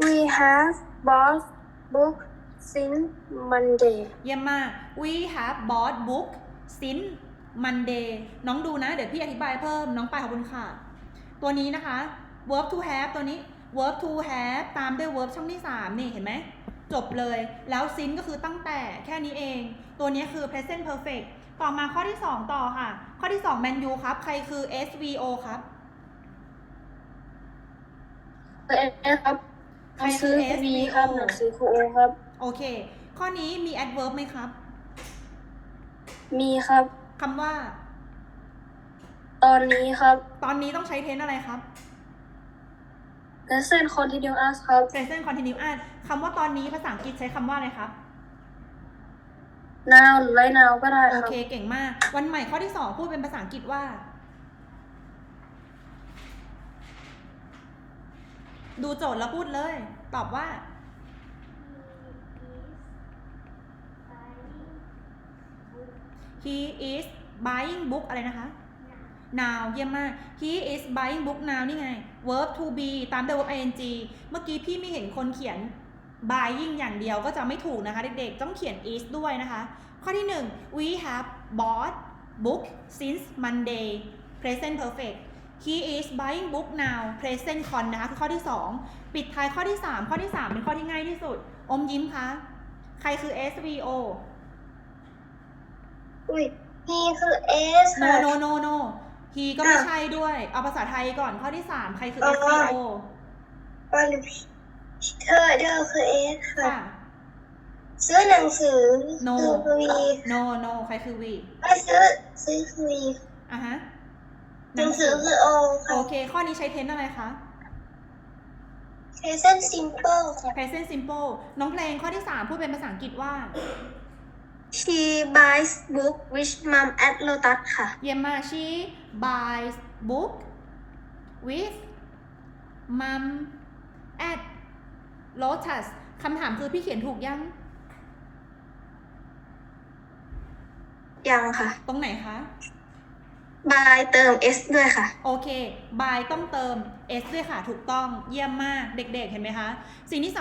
We have bought book since Monday. เยี่ยมมาก we have bought book since Monday น้องดูนะ เดี๋ยวพี่อธิบายเพิ่ม น้องปายขอบคุณค่ะ ตัวนี้นะคะ verb to have ตัวนี้ verb to have ตามด้วย verb ช่องที่ 3 นี่เห็นไหม จบเลย แล้ว since ก็คือตั้งแต่แค่นี้เอง ตัวนี้คือ present perfect ต่อมาข้อที่ 2 ต่อค่ะ ข้อที่2 man u ครับ ใครคือ SVO ครับ เอเอครับหใค รนังคืสืออวีครับ SVO หนังสือครูโอครับ โอเค ข้อนี้มี adverb ไหมครับมีครับ คำว่า ตอนนี้ครับตอนนี้ต้องใช้เทนอะไรครับ lesson continuous ครับ present continuous คำว่าตอนนี้ภาษาอังกฤษใช้คำว่าอะไรครับ now หรือ right now ก็ได้คโอรับ เค เก่งมาก วันใหม่ข้อที่2พูดเป็นภาษาอังกฤษว่า ดูโจทย์แล้วพูดเลย ตอบว่า he is buying book อะไรนะคะ now เยี่ยมมาก he is buying book now นี่ไง verb to be ตามด้วย verb ing เมื่อกี้พี่ไม่เห็นคนเขียน buying อย่างเดียวก็จะไม่ถูกนะคะ เด็กๆ ต้องเขียน is ด้วยนะคะ ข้อที่ 1 we have bought book since Monday present perfect he is buying book now present con นะคะคือข้อที่ 2 ปิดท้ายข้อที่ 3 ข้อที่ 3 เป็นข้อที่ง่ายที่สุด อมยิ้มคะ ใครคือ SVO อุ้ยนี่คือ S no ค่ะ no no no he ก็ไม่อะใช่ด้วย เอาภาษาไทยก่อนข้อที่ 3 ใครคืออ๋อ SVO เธอเธอคือ S ค่ะค่ะซื้อหนังสือ No คือ V no no ใครคือ V ไม่ซื้อซื้อคือ V อะฮะ หนังสือคือ O ค่ะโอเค ข้อนี้ใช้เทนอะไรคะ present simple ค่ะ present simple น้องเพลงข้อที่3พูดเป็นภาษาอังกฤษว่า She buys book with mom at Lotus ค่ะ เยี่ยมมาก she buys book with mom at lotus คำถามคือพี่เขียนถูกยัง ยังค่ะ ตรงไหนคะ buy เติม S ด้วยค่ะ โอเค by ต้องเติม s ด้วยค่ะ ถูกต้อง เยี่ยมมาก เด็กๆ เห็นไหมคะ สิ่งที่สำ